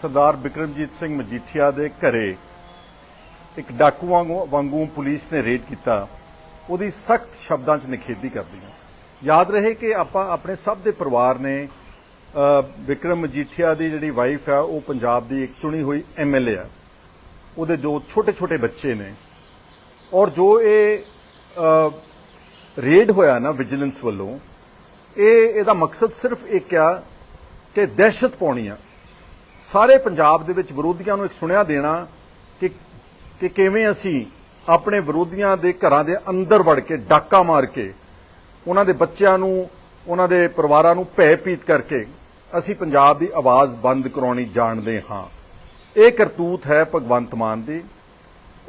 ਸਰਦਾਰ ਬਿਕਰਮਜੀਤ ਸਿੰਘ ਮਜੀਠੀਆ ਦੇ ਘਰੇ ਇੱਕ ਡਾਕੂ ਵਾਂਗੂ ਵਾਂਗੂ ਪੁਲਿਸ ਨੇ ਰੇਡ ਕੀਤਾ। ਉਹਦੀ ਸਖਤ ਸ਼ਬਦਾਂ 'ਚ ਨਿਖੇਧੀ ਕਰਦੀ ਹਾਂ। ਯਾਦ ਰਹੇ ਕਿ ਆਪਾਂ ਆਪਣੇ ਸਭ ਦੇ ਪਰਿਵਾਰ ਨੇ ਬਿਕਰਮ ਮਜੀਠੀਆ ਦੀ ਜਿਹੜੀ ਵਾਈਫ ਹੈ ਉਹ ਪੰਜਾਬ ਦੀ ਇੱਕ ਚੁਣੀ ਹੋਈ ਐਮਐਲਏ ਆ। ਉਹਦੇ ਦੋ ਛੋਟੇ-ਛੋਟੇ ਬੱਚੇ ਨੇ। ਔਰ ਜੋ ਇਹ ਰੇਡ ਹੋਇਆ ਨਾ ਵਿਜੀਲੈਂਸ ਵੱਲੋਂ, ਇਹ ਇਹਦਾ ਮਕਸਦ ਸਿਰਫ ਇੱਕ ਆ ਕਿ ਦਹਿਸ਼ਤ ਪਾਉਣੀ ਆ। ਸਾਰੇ ਪੰਜਾਬ ਦੇ ਵਿੱਚ ਵਿਰੋਧੀਆਂ ਨੂੰ ਇੱਕ ਸੁਣਿਆ ਦੇਣਾ ਕਿ ਕਿ ਕਿਵੇਂ ਅਸੀਂ ਆਪਣੇ ਵਿਰੋਧੀਆਂ ਦੇ ਘਰਾਂ ਦੇ ਅੰਦਰ ਵੜ ਕੇ ਡਾਕਾ ਮਾਰ ਕੇ ਉਹਨਾਂ ਦੇ ਬੱਚਿਆਂ ਨੂੰ, ਉਹਨਾਂ ਦੇ ਪਰਿਵਾਰਾਂ ਨੂੰ ਭੈਭੀਤ ਕਰਕੇ ਅਸੀਂ ਪੰਜਾਬ ਦੀ ਆਵਾਜ਼ ਬੰਦ ਕਰਾਉਣੀ ਜਾਣਦੇ ਹਾਂ। ਇਹ ਕਰਤੂਤ ਹੈ ਭਗਵੰਤ ਮਾਨ ਦੀ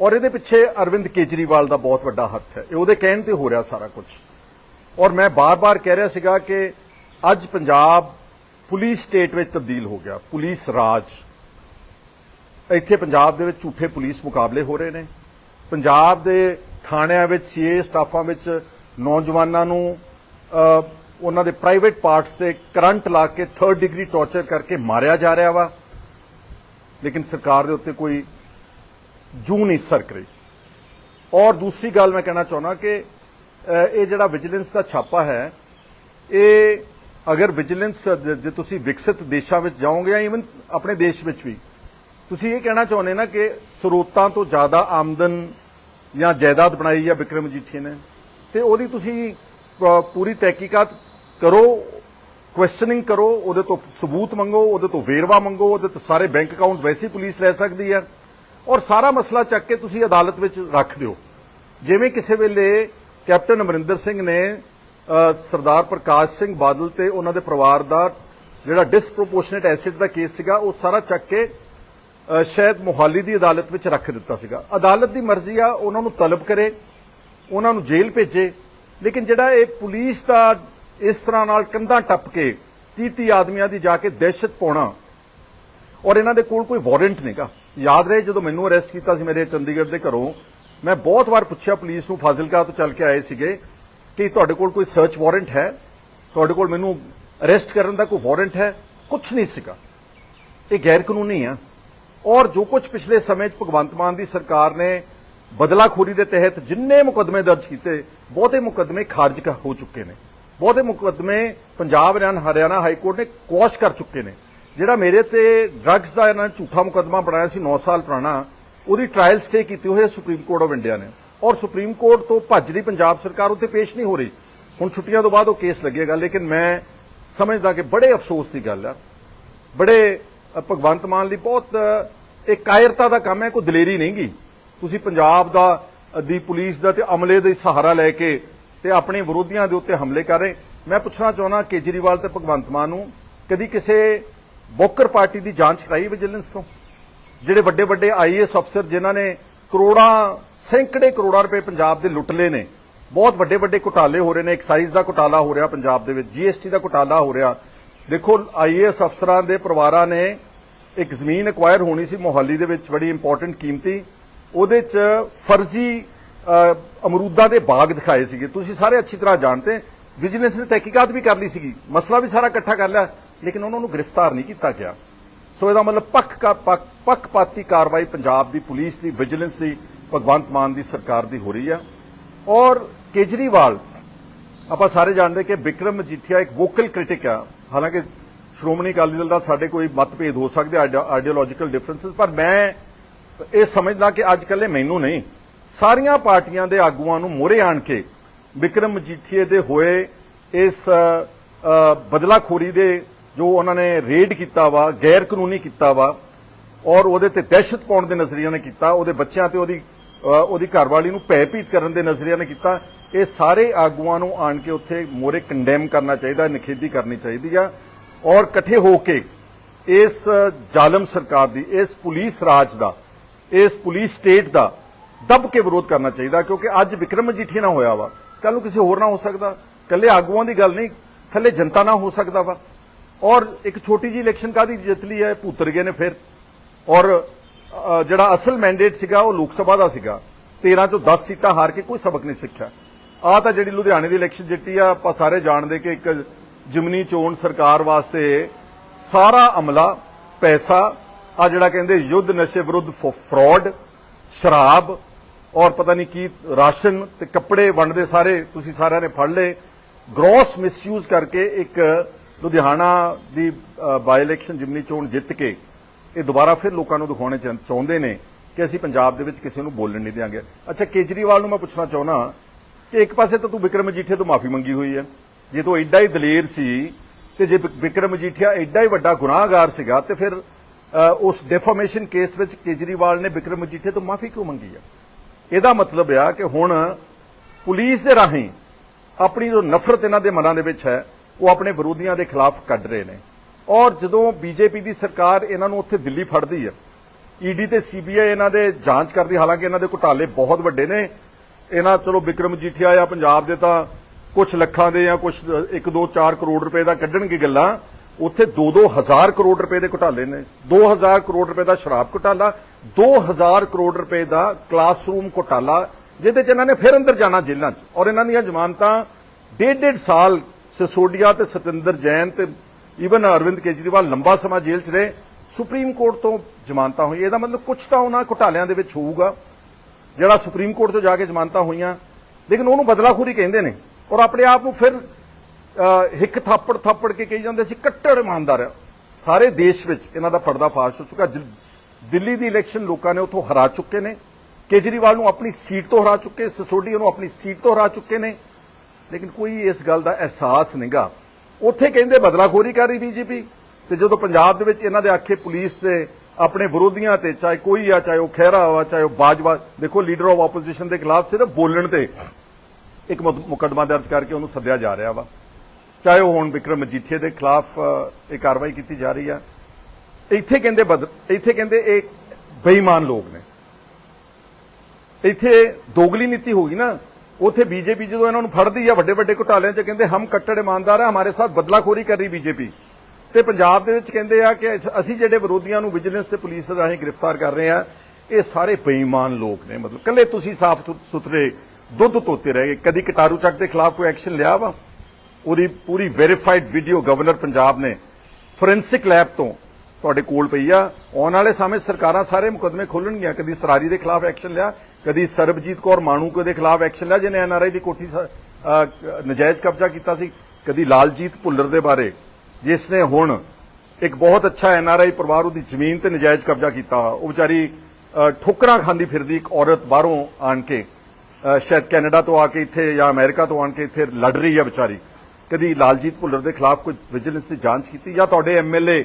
ਔਰ ਇਹਦੇ ਪਿੱਛੇ ਅਰਵਿੰਦ ਕੇਜਰੀਵਾਲ ਦਾ ਬਹੁਤ ਵੱਡਾ ਹੱਥ ਹੈ। ਇਹ ਉਹਦੇ ਕਹਿਣ ਤੇ ਹੋ ਰਿਹਾ ਸਾਰਾ ਕੁਝ। ਔਰ ਮੈਂ ਬਾਰ-ਬਾਰ ਕਹਿ ਰਿਹਾ ਸੀਗਾ ਕਿ ਅੱਜ ਪੰਜਾਬ ਪੁਲਿਸ ਸਟੇਟ ਵਿੱਚ ਤਬਦੀਲ ਹੋ ਗਿਆ, ਪੁਲਿਸ ਰਾਜ। ਇੱਥੇ ਪੰਜਾਬ ਦੇ ਵਿੱਚ ਝੂਠੇ ਪੁਲਿਸ ਮੁਕਾਬਲੇ ਹੋ ਰਹੇ ਨੇ। ਪੰਜਾਬ ਦੇ ਥਾਣਿਆਂ ਵਿੱਚ, ਸੀਏ ਸਟਾਫਾਂ ਵਿੱਚ ਨੌਜਵਾਨਾਂ ਨੂੰ ਉਹਨਾਂ ਦੇ ਪ੍ਰਾਈਵੇਟ ਪਾਰਟਸ ਤੇ ਕਰੰਟ ਲਾ ਕੇ 3rd ਡਿਗਰੀ ਟੌਰਚਰ ਕਰਕੇ ਮਾਰਿਆ ਜਾ ਰਿਹਾ ਵਾ। ਲੇਕਿਨ ਸਰਕਾਰ ਦੇ ਉੱਤੇ ਕੋਈ ਜੂ ਨਹੀਂ ਸਰਕ ਰਹੀ। ਔਰ ਦੂਸਰੀ ਗੱਲ ਮੈਂ ਕਹਿਣਾ ਚਾਹੁੰਦਾ ਕਿ ਇਹ ਜਿਹੜਾ ਵਿਜੀਲੈਂਸ ਦਾ ਛਾਪਾ ਹੈ, ਇਹ ਅਗਰ ਵਿਜੀਲੈਂਸ, ਜੇ ਤੁਸੀਂ ਵਿਕਸਿਤ ਦੇਸ਼ਾਂ ਵਿੱਚ ਜਾਓਗੇ ਜਾਂ ਇਵਨ ਆਪਣੇ ਦੇਸ਼ ਵਿੱਚ ਵੀ, ਤੁਸੀਂ ਇਹ ਕਹਿਣਾ ਚਾਹੁੰਦੇ ਨਾ ਕਿ ਸਰੋਤਾਂ ਤੋਂ ਜ਼ਿਆਦਾ ਆਮਦਨ ਜਾਂ ਜਾਇਦਾਦ ਬਣਾਈ ਹੈ ਵਿਕਰਮ ਮਜੀਠੀਆ ਨੇ, ਤੇ ਉਹਦੀ ਤੁਸੀਂ ਪੂਰੀ ਤਹਿਕੀਕਾਤ ਕਰੋ ਕੁਐਸਚਨਿੰਗ ਕਰੋ, ਉਹਦੇ ਤੋਂ ਸਬੂਤ ਮੰਗੋ, ਉਹਦੇ ਤੋਂ ਵੇਰਵਾ ਮੰਗੋ, ਉਹਦੇ ਤੋਂ ਸਾਰੇ ਬੈਂਕ ਅਕਾਊਂਟ ਵੈਸੇ ਪੁਲਿਸ ਲੈ ਸਕਦੀ ਹੈ ਔਰ ਸਾਰਾ ਮਸਲਾ ਚੱਕ ਕੇ ਤੁਸੀਂ ਅਦਾਲਤ ਵਿੱਚ ਰੱਖ ਦਿਓ। ਜਿਵੇਂ ਕਿਸੇ ਵੇਲੇ ਕੈਪਟਨ ਅਮਰਿੰਦਰ ਸਿੰਘ ਨੇ ਸਰਦਾਰ ਪ੍ਰਕਾਸ਼ ਸਿੰਘ ਬਾਦਲ ਤੇ ਉਹਨਾਂ ਦੇ ਪਰਿਵਾਰ ਦਾ ਜਿਹੜਾ ਡਿਸਪ੍ਰੋਪੋਰਸ਼ਨੇਟ ਐਸਿਡ ਦਾ ਕੇਸ ਸੀਗਾ, ਉਹ ਸਾਰਾ ਚੱਕ ਕੇ ਸ਼ਾਇਦ ਮੋਹਾਲੀ ਦੀ ਅਦਾਲਤ ਵਿੱਚ ਰੱਖ ਦਿੱਤਾ ਸੀਗਾ। ਅਦਾਲਤ ਦੀ ਮਰਜ਼ੀ ਆ, ਉਹਨਾਂ ਨੂੰ ਤਲਬ ਕਰੇ, ਉਹਨਾਂ ਨੂੰ ਜੇਲ੍ਹ ਭੇਜੇ, ਲੇਕਿਨ ਜਿਹੜਾ ਇਹ ਪੁਲਿਸ ਦਾ ਇਸ ਤਰ੍ਹਾਂ ਨਾਲ ਕੰਧਾਂ ਟੱਪ ਕੇ 30 30 ਆਦਮੀਆਂ ਦੀ ਜਾ ਕੇ ਦਹਿਸ਼ਤ ਪਾਉਣਾ, ਔਰ ਇਹਨਾਂ ਦੇ ਕੋਲ ਕੋਈ ਵਾਰੰਟ ਨਹੀਂਗਾ। ਯਾਦ ਰਹੇ ਜਦੋਂ ਮੈਨੂੰ ਅਰੈਸਟ ਕੀਤਾ ਸੀ ਮੇਰੇ ਚੰਡੀਗੜ੍ਹ ਦੇ ਘਰੋਂ, ਮੈਂ ਬਹੁਤ ਵਾਰ ਪੁੱਛਿਆ ਪੁਲਿਸ ਨੂੰ, ਫਾਜ਼ਿਲਕਾ ਤੋਂ ਚੱਲ ਕੇ ਆਏ ਸੀਗੇ ਕਿ ਤੁਹਾਡੇ ਕੋਲ ਕੋਈ ਸਰਚ ਵਾਰੰਟ ਹੈ? ਤੁਹਾਡੇ ਕੋਲ ਮੈਨੂੰ ਅਰੈਸਟ ਕਰਨ ਦਾ ਕੋਈ ਵਾਰੰਟ ਹੈ? ਕੁਝ ਨਹੀਂ ਸੀਗਾ। ਇਹ ਗੈਰ ਕਾਨੂੰਨੀ ਆ। ਔਰ ਜੋ ਕੁਝ ਪਿਛਲੇ ਸਮੇਂ 'ਚ ਭਗਵੰਤ ਮਾਨ ਦੀ ਸਰਕਾਰ ਨੇ ਬਦਲਾਖੋਰੀ ਦੇ ਤਹਿਤ ਜਿੰਨੇ ਮੁਕੱਦਮੇ ਦਰਜ ਕੀਤੇ, ਬਹੁਤੇ ਮੁਕੱਦਮੇ ਖਾਰਜ ਹੋ ਚੁੱਕੇ ਨੇ। ਬਹੁਤੇ ਮੁਕੱਦਮੇ ਪੰਜਾਬ ਹਰਿਆਣਾ ਹਾਈ ਕੋਰਟ ਨੇ ਕੋਸ਼ ਕਰ ਚੁੱਕੇ ਨੇ। ਜਿਹੜਾ ਮੇਰੇ ਤੇ ਡਰੱਗਸ ਦਾ ਇਹਨਾਂ ਨੇ ਝੂਠਾ ਮੁਕੱਦਮਾ ਬਣਾਇਆ ਸੀ 9 ਸਾਲ ਪੁਰਾਣਾ, ਉਹਦੀ ਟ੍ਰਾਇਲ ਸਟੇ ਕੀਤੀ ਹੋਈ ਹੈ ਸੁਪਰੀਮ ਕੋਰਟ ਆਫ ਇੰਡੀਆ ਨੇ। ਔਰ ਸੁਪਰੀਮ ਕੋਰਟ ਤੋਂ ਭੱਜ ਰਹੀ ਪੰਜਾਬ ਸਰਕਾਰ ਉੱਤੇ ਪੇਸ਼ ਨਹੀਂ ਹੋ ਰਹੀ। ਹੁਣ ਛੁੱਟੀਆਂ ਤੋਂ ਬਾਅਦ ਉਹ ਕੇਸ ਲੱਗੇਗਾ, ਲੇਕਿਨ ਮੈਂ ਸਮਝਦਾ ਕਿ ਬੜੇ ਅਫਸੋਸ ਦੀ ਗੱਲ ਆ। ਬੜੇ ਭਗਵੰਤ ਮਾਨ ਲਈ ਬਹੁਤ ਇਹ ਕਾਇਰਤਾ ਦਾ ਕੰਮ ਹੈ, ਕੋਈ ਦਲੇਰੀ ਨਹੀਂਗੀ ਤੁਸੀਂ ਪੰਜਾਬ ਦਾ ਦੀ ਪੁਲਿਸ ਦਾ ਤੇ ਅਮਲੇ ਦਾ ਸਹਾਰਾ ਲੈ ਕੇ ਤੇ ਆਪਣੇ ਵਿਰੋਧੀਆਂ ਦੇ ਉੱਤੇ ਹਮਲੇ ਕਰ ਰਹੇ। ਮੈਂ ਪੁੱਛਣਾ ਚਾਹੁੰਦਾ ਕੇਜਰੀਵਾਲ ਤੇ ਭਗਵੰਤ ਮਾਨ ਨੂੰ, ਕਦੀ ਕਿਸੇ ਬੋਕਰ ਪਾਰਟੀ ਦੀ ਜਾਂਚ ਕਰਾਈ ਵਿਜੀਲੈਂਸ ਤੋਂ? ਜਿਹੜੇ ਵੱਡੇ ਵੱਡੇ ਆਈਏਐਸ ਅਫਸਰ ਜਿਨ੍ਹਾਂ ਨੇ ਕਰੋੜਾਂ ਸੈਂਕੜੇ ਕਰੋੜਾਂ ਰੁਪਏ ਪੰਜਾਬ ਦੇ ਲੁੱਟ ਲਏ ਨੇ। ਬਹੁਤ ਵੱਡੇ ਵੱਡੇ ਘੁਟਾਲੇ ਹੋ ਰਹੇ ਨੇ। ਐਕਸਾਈਜ਼ ਦਾ ਘੁਟਾਲਾ ਹੋ ਰਿਹਾ ਪੰਜਾਬ ਦੇ ਵਿੱਚ। ਜੀਐਸਟੀ ਦਾ ਘੁਟਾਲਾ ਹੋ ਰਿਹਾ। ਦੇਖੋ ਆਈਏਐਸ ਅਫਸਰਾਂ ਦੇ ਪਰਿਵਾਰਾਂ ਨੇ ਇੱਕ ਜ਼ਮੀਨ ਐਕਵਾਇਰ ਹੋਣੀ ਸੀ ਮੋਹਾਲੀ ਦੇ ਵਿੱਚ ਬੜੀ ਇੰਪੋਰਟੈਂਟ ਕੀਮਤੀ। ਉਹਦੇ 'ਚ ਫਰਜ਼ੀ ਅ, ਅਮਰੂਦਾਂ ਦੇ ਬਾਗ ਦਿਖਾਏ ਸੀਗੇ। ਤੁਸੀਂ ਸਾਰੇ ਅੱਛੀ ਤਰ੍ਹਾਂ ਜਾਣਦੇ। ਵਿਜੀਲੈਂਸ ਨੇ ਤਹਿਕੀਕਾਤ ਵੀ ਕਰ ਲਈ ਸੀਗੀ। ਮਸਲਾ ਵੀ ਸਾਰਾ ਇਕੱਠਾ ਕਰ ਲਿਆ। ਲੇਕਿਨ ਉਹਨਾਂ ਨੂੰ ਗ੍ਰਿਫਤਾਰ ਨਹੀਂ ਕੀਤਾ ਗਿਆ। ਸੋ ਇਹਦਾ ਮਤਲਬ ਪੱਖ ਕਾ ਪੱਖਪਾਤੀ ਕਾਰਵਾਈ ਪੰਜਾਬ ਦੀ ਪੁਲਿਸ ਦੀ ਵਿਜੀਲੈਂਸ ਦੀ, ਭਗਵੰਤ ਮਾਨ ਦੀ ਸਰਕਾਰ ਦੀ ਹੋ ਰਹੀ ਆ। ਔਰ ਕੇਜਰੀਵਾਲ, ਆਪਾਂ ਸਾਰੇ ਜਾਣਦੇ ਕਿ ਵਿਕਰਮ ਮਜੀਠੀਆ ਇੱਕ ਵੋਕਲ ਕ੍ਰਿਟਿਕ ਆ। ਹਾਲਾਂਕਿ ਸ਼੍ਰੋਮਣੀ ਅਕਾਲੀ ਦਲ ਦਾ ਸਾਡੇ ਕੋਈ ਮਤਭੇਦ ਹੋ ਸਕਦੇ ਆਈਡੀਓਲੋਜੀਕਲ ਡਿਫਰੈਂਸਸ ਪਰ ਮੈਂ ਇਹ ਸਮਝਦਾ ਕਿ ਅੱਜ ਕੱਲੇ ਮੈਨੂੰ ਨਹੀਂ। ਸਾਰੀਆਂ ਪਾਰਟੀਆਂ ਦੇ ਆਗੂਆਂ ਨੂੰ ਮੋਰੇ ਆਣ ਕੇ ਵਿਕਰਮ ਮਜੀਠੀਏ ਦੇ ਹੋਏ ਇਸ ਬਦਲਾਖੋਰੀ ਦੇ ਜੋ ਉਹਨਾਂ ਨੇ ਰੇਡ ਕੀਤਾ ਵਾ, ਗੈਰ ਕਾਨੂੰਨੀ ਕੀਤਾ ਵਾ, ਔਰ ਉਹਦੇ ਤੇ ਦਹਿਸ਼ਤ ਪਾਉਣ ਦੇ ਨਜ਼ਰੀਏ ਨੇ ਕੀਤਾ, ਉਹਦੇ ਬੱਚਿਆਂ ਤੇ ਉਹਦੀ ਉਹਦੀ ਘਰਵਾਲੀ ਨੂੰ ਭੈਭੀਤ ਕਰਨ ਦੇ ਨਜ਼ਰੀਏ ਨੇ ਕੀਤਾ, ਇਹ ਸਾਰੇ ਆਗੂਆਂ ਨੂੰ ਆਣ ਕੇ ਉੱਥੇ ਮੋਰੇ ਕੰਡੈਮ ਕਰਨਾ ਚਾਹੀਦਾ, ਨਿਖੇਧੀ ਕਰਨੀ ਚਾਹੀਦੀ ਆ, ਔਰ ਇਕੱਠੇ ਹੋ ਕੇ ਇਸ ਜ਼ਾਲਮ ਸਰਕਾਰ ਦੀ, ਇਸ ਪੁਲਿਸ ਰਾਜ ਦਾ, ਇਸ ਪੁਲਿਸ ਸਟੇਟ ਦਾ ਦਬ ਕੇ ਵਿਰੋਧ ਕਰਨਾ ਚਾਹੀਦਾ, ਕਿਉਂਕਿ ਅੱਜ ਵਿਕਰਮ ਮਜੀਠੀ ਨਾਲ ਹੋਇਆ ਵਾ। ਕੱਲ ਨੂੰ ਕਿਸੇ ਹੋਰ ਨਾ ਹੋ ਸਕਦਾ। ਕੱਲੇ ਆਗੂਆਂ ਦੀ ਗੱਲ ਨਹੀਂ, ਥੱਲੇ ਜਨਤਾ ਨਾਲ ਹੋ ਸਕਦਾ ਵਾ। ਔਰ ਇੱਕ ਛੋਟੀ ਜੀ ਇਲੈਕਸ਼ਨ ਕਾਦੀ ਜਿੱਤ ਲਈ ਹੈ? ਭੂਤਰ ਗਏ ਨੇ ਫਿਰ। ਔਰ ਜਿਹੜਾ ਅਸਲ ਮੈਂਡੇਟ ਸੀਗਾ, ਉਹ ਲੋਕ ਸਭਾ ਦਾ ਸੀਗਾ। 13 ਚੋਂ 10 ਸੀਟਾਂ ਹਾਰ ਕੇ ਕੋਈ ਸਬਕ ਨਹੀਂ ਸਿੱਖਿਆ। ਆ ਤਾਂ ਜਿਹੜੀ ਲੁਧਿਆਣੇ ਦੀ ਇਲੈਕਸ਼ਨ ਜਿੱਤੀ ਆ, ਆਪਾਂ ਸਾਰੇ ਜਾਣਦੇ ਕਿ ਇੱਕ ਜਿਮਨੀ ਚੋਣ ਸਰਕਾਰ ਵਾਸਤੇ ਸਾਰਾ ਅਮਲਾ, ਪੈਸਾ, ਆ ਜਿਹੜਾ ਕਹਿੰਦੇ ਯੁੱਧ ਨਸ਼ੇ ਵਿਰੁੱਧ ਫਰਾਡ ਸ਼ਰਾਬ, ਔਰ ਪਤਾ ਨਹੀਂ ਕੀ, ਰਾਸ਼ਨ ਤੇ ਕੱਪੜੇ ਵੰਡਦੇ ਸਾਰੇ, ਤੁਸੀਂ ਸਾਰਿਆਂ ਨੇ ਫੜ ਲਏ। ਗ੍ਰੋਸ ਮਿਸਯੂਜ਼ ਕਰਕੇ ਇੱਕ ਲੁਧਿਆਣਾ ਦੀ ਬਾਈ ਇਲੈਕਸ਼ਨ ਜਿਮਨੀ ਚੋਣ ਜਿੱਤ ਕੇ ਇਹ ਦੁਬਾਰਾ ਫਿਰ ਲੋਕਾਂ ਨੂੰ ਦਿਖਾਉਣੇ ਚਾਹੁੰਦੇ ਨੇ ਕਿ ਅਸੀਂ ਪੰਜਾਬ ਦੇ ਵਿੱਚ ਕਿਸੇ ਨੂੰ ਬੋਲਣ ਨਹੀਂ ਦਿਆਂਗੇ। ਅੱਛਾ, ਕੇਜਰੀਵਾਲ ਨੂੰ ਮੈਂ ਪੁੱਛਣਾ ਚਾਹੁੰਦਾ ਕਿ ਇੱਕ ਪਾਸੇ ਤਾਂ ਤੂੰ ਵਿਕਰਮ ਮਜੀਠੀਆ ਤੋਂ ਮਾਫੀ ਮੰਗੀ ਹੋਈ ਹੈ। ਜੇ ਤੂੰ ਐਡਾ ਹੀ ਦਲੇਰ ਸੀ ਤੇ ਜੇ ਵਿਕ- ਵਿਕਰਮ ਮਜੀਠੀਆ ਐਡਾ ਹੀ ਵੱਡਾ ਗੁਨਾਹਗਾਰ ਸੀਗਾ ਤੇ ਫਿਰ ਉਸ ਡੈਫਾਮੇਸ਼ਨ ਕੇਸ ਵਿੱਚ ਕੇਜਰੀਵਾਲ ਨੇ ਵਿਕਰਮ ਮਜੀਠੀਆ ਤੋਂ ਮਾਫੀ ਕਿਉਂ ਮੰਗੀ ਹੈ? ਇਹਦਾ ਮਤਲਬ ਆ ਕਿ ਹੁਣ ਪੁਲਿਸ ਦੇ ਰਾਹੀਂ ਆਪਣੀ ਜੋ ਨਫ਼ਰਤ ਇਹਨਾਂ ਦੇ ਮਨਾਂ ਦੇ ਵਿੱਚ ਹੈ ਉਹ ਆਪਣੇ ਵਿਰੋਧੀਆਂ ਦੇ ਖਿਲਾਫ ਕੱਢ ਰਹੇ ਨੇ। ਔਰ ਜਦੋਂ ਬੀਜੇਪੀ ਦੀ ਸਰਕਾਰ ਇਹਨਾਂ ਨੂੰ ਉੱਥੇ ਦਿੱਲੀ ਫੜਦੀ ਹੈ, ਈਡੀ ਤੇ ਸੀਬੀਆਈ ਇਹਨਾਂ ਦੇ ਜਾਂਚ ਕਰਦੀ ਹਾਲਾਂਕਿ ਇਹਨਾਂ ਦੇ ਘੁਟਾਲੇ ਬਹੁਤ ਵੱਡੇ ਨੇ। ਇਹਨਾਂ ਚਲੋ ਵਿਕਰਮ ਜੀਠੀਆ ਆ ਪੰਜਾਬ ਦੇ ਤਾਂ ਕੁਝ ਲੱਖਾਂ ਦੇ ਜਾਂ ਕੁਝ 1 2 4 ਕਰੋੜ ਰੁਪਏ ਦਾ ਕੱਢਣਗੇ ਗੱਲਾਂ। ਉੱਥੇ 2-2 ਹਜ਼ਾਰ ਕਰੋੜ ਰੁਪਏ ਦੇ ਘੁਟਾਲੇ ਨੇ। 2000 ਕਰੋੜ ਰੁਪਏ ਦਾ ਸ਼ਰਾਬ ਘੁਟਾਲਾ 2000 ਕਰੋੜ ਰੁਪਏ ਦਾ ਕਲਾਸਰੂਮ ਘੁਟਾਲਾ, ਜਿਹਦੇ ਚ ਇਹਨਾਂ ਨੇ ਫਿਰ ਅੰਦਰ ਜਾਣਾ ਜੇਲ੍ਹਾਂ 'ਚ। ਔਰ ਇਹਨਾਂ ਦੀਆਂ ਜ਼ਮਾਨਤਾਂ ਡੇਢ ਡੇਢ ਸਾਲ ਸਸੋਡੀਆ ਤੇ ਸਤਿੰਦਰ ਜੈਨ ਤੇ ਈਵਨ ਅਰਵਿੰਦ ਕੇਜਰੀਵਾਲ ਲੰਬਾ ਸਮਾਂ ਜੇਲ੍ਹ 'ਚ ਰਹੇ, ਸੁਪਰੀਮ ਕੋਰਟ ਤੋਂ ਜ਼ਮਾਨਤਾਂ ਹੋਈ ਇਹਦਾ ਮਤਲਬ ਕੁਝ ਤਾਂ ਉਹਨਾਂ ਘੁਟਾਲਿਆਂ ਦੇ ਵਿੱਚ ਹੋਊਗਾ, ਜਿਹੜਾ ਸੁਪਰੀਮ ਕੋਰਟ ਤੋਂ ਜਾ ਕੇ ਜ਼ਮਾਨਤਾਂ ਹੋਈਆਂ। ਲੇਕਿਨ ਉਹਨੂੰ ਬਦਲਾਖੋਰੀ ਕਹਿੰਦੇ ਨੇ ਔਰ ਆਪਣੇ ਆਪ ਨੂੰ ਫਿਰ ਹਿੱਕ ਥਾਪੜ ਥਾਪੜ ਕੇ ਕਹੀ ਜਾਂਦੇ ਸੀ, ਕੱਟੜ ਇਮਾਨਦਾਰ ਆ। ਸਾਰੇ ਦੇਸ਼ ਵਿੱਚ ਇਹਨਾਂ ਦਾ ਪਰਦਾ ਫਾਸ਼ ਹੋ ਚੁੱਕਾ। ਜਿ- ਦਿੱਲੀ ਦੀ ਇਲੈਕਸ਼ਨ ਲੋਕਾਂ ਨੇ ਉੱਥੋਂ ਹਰਾ ਚੁੱਕੇ ਨੇ। ਕੇਜਰੀਵਾਲ ਨੂੰ ਆਪਣੀ ਸੀਟ ਤੋਂ ਹਰਾ ਚੁੱਕੇ, ਸਸੋਡੀਆ ਨੂੰ ਆਪਣੀ ਸੀਟ ਤੋਂ ਹਰਾ ਚੁੱਕੇ ਨੇ। ਲੇਕਿਨ ਕੋਈ ਇਸ ਗੱਲ ਦਾ ਅਹਿਸਾਸ ਨਹੀਂਗਾ। ਉੱਥੇ ਕਹਿੰਦੇ ਬਦਲਾਖੋਰੀ ਕਰ ਰਹੀ ਬੀਜੇਪੀ। ਤੇ ਜਦੋਂ ਪੰਜਾਬ ਦੇ ਵਿੱਚ ਇਹਨਾਂ ਦੇ ਆਖੇ ਪੁਲਿਸ ਤੇ ਆਪਣੇ ਵਿਰੋਧੀਆਂ ਤੇ, ਚਾਹੇ ਕੋਈ ਆ, ਚਾਹੇ ਉਹ ਖਹਿਰਾ ਵਾ, ਚਾਹੇ ਉਹ ਬਾਜਵਾ, ਦੇਖੋ ਲੀਡਰ ਆਫ ਆਪੋਜੀਸ਼ਨ ਦੇ ਖਿਲਾਫ ਸਿਰਫ ਬੋਲਣ ਤੇ ਇੱਕ ਮੁਕ- ਮੁਕੱਦਮਾ ਦਰਜ ਕਰਕੇ ਉਹਨੂੰ ਸੱਦਿਆ ਜਾ ਰਿਹਾ ਵਾ। ਚਾਹੇ ਉਹ ਹੁਣ ਵਿਕਰਮ ਮਜੀਠੀਆ ਦੇ ਖਿਲਾਫ ਇਹ ਕਾਰਵਾਈ ਕੀਤੀ ਜਾ ਰਹੀ ਆ। ਇੱਥੇ ਕਹਿੰਦੇ ਬਦ, ਇੱਥੇ ਕਹਿੰਦੇ ਇਹ ਬੇਈਮਾਨ ਲੋਕ ਨੇ। ਇੱਥੇ ਦੋਗਲੀ ਨੀਤੀ ਹੋਗੀ ਨਾ ਉੱਥੇ ਬੀਜੇਪੀ ਜਦੋਂ ਇਹਨਾਂ ਨੂੰ ਫੜਦੀ ਆ, ਵੱਡੇ ਵੱਡੇ ਘੁਟਾਲਿਆਂ 'ਚ ਕਹਿੰਦੇ, ਹਮ ਕੱਟੜ ਇਮਾਨਦਾਰ ਆ, ਹਮਾਰੇ ਸਾਥ ਬਦਲਾਖੋਰੀ ਕਰ ਰਹੀ ਬੀਜੇਪੀ। ਤੇ ਪੰਜਾਬ ਦੇ ਵਿੱਚ ਕਹਿੰਦੇ ਆ ਕਿ ਅਸੀਂ ਜਿਹੜੇ ਵਿਰੋਧੀਆਂ ਨੂੰ ਵਿਜੀਲੈਂਸ ਤੇ ਪੁਲਿਸ ਦੇ ਰਾਹੀਂ ਗ੍ਰਿਫਤਾਰ ਕਰ ਰਹੇ ਆ, ਇਹ ਸਾਰੇ ਬੇਈਮਾਨ ਲੋਕ ਨੇ। ਮਤਲਬ ਕੱਲੇ ਤੁਸੀਂ ਸਾਫ਼ ਸੁਥਰੇ ਦੁੱਧ ਧੋਤੇ ਗਏ। ਕਦੀ ਕਟਾਰੂ ਚੱਕ ਦੇ ਖਿਲਾਫ ਕੋਈ ਐਕਸ਼ਨ ਲਿਆ ਵਾ? ਉਹਦੀ ਪੂਰੀ ਵੈਰੀਫਾਈਡ ਵੀਡੀਓ ਗਵਰਨਰ ਪੰਜਾਬ ਨੇ ਫੋਰੈਂਸਿਕ ਲੈਬ ਤੋਂ ਤੁਹਾਡੇ ਕੋਲ ਪਈ ਆ। ਆਉਣ ਵਾਲੇ ਸਮੇਂ ਸਰਕਾਰਾਂ ਸਾਰੇ ਮੁਕਦਮੇ ਖੋਲਣਗੀਆਂ ਕਦੀ ਸਰਾਰੀ ਦੇ ਖਿਲਾਫ ਐਕਸ਼ਨ ਲਿਆ ਕਦੀ ਸਰਬਜੀਤ ਕੌਰ ਮਾਣੂਕੇ ਦੇ ਖਿਲਾਫ ਐਕਸ਼ਨ ਲਿਆ, ਜਿਹਨੇ ਐਨਆਰਆਈ ਦੀ ਕੋਠੀ ਨਜਾਇਜ਼ ਕਬਜ਼ਾ ਕੀਤਾ ਸੀ। ਕਦੀ ਲਾਲਜੀਤ ਭੁੱਲਰ ਦੇ ਬਾਰੇ ਜਿਸ ਨੇ ਹੁਣ ਇੱਕ ਬਹੁਤ ਅੱਛਾ ਐਨਆਰਆਈ ਪਰਿਵਾਰ, ਉਹਦੀ ਜ਼ਮੀਨ ਤੇ ਨਜਾਇਜ਼ ਕਬਜ਼ਾ ਕੀਤਾ। ਉਹ ਵਿਚਾਰੀ ਠੋਕਰਾਂ ਖਾਂਦੀ ਫਿਰਦੀ, ਇੱਕ ਔਰਤ ਬਾਹਰੋਂ ਆਣ ਕੇ ਸ਼ਾਇਦ ਕੈਨੇਡਾ ਤੋਂ ਆ ਕੇ ਇੱਥੇ ਜਾਂ ਅਮਰੀਕਾ ਤੋਂ ਆਣ ਕੇ ਇੱਥੇ ਲੜ ਰਹੀ ਹੈ ਵਿਚਾਰੀ। ਕਦੀ ਲਾਲਜੀਤ ਭੁੱਲਰ ਦੇ ਖਿਲਾਫ ਕੋਈ ਵਿਜੀਲੈਂਸ ਦੀ ਜਾਂਚ ਕੀਤੀ? ਜਾਂ ਤੁਹਾਡੇ ਐਮਐਲਏ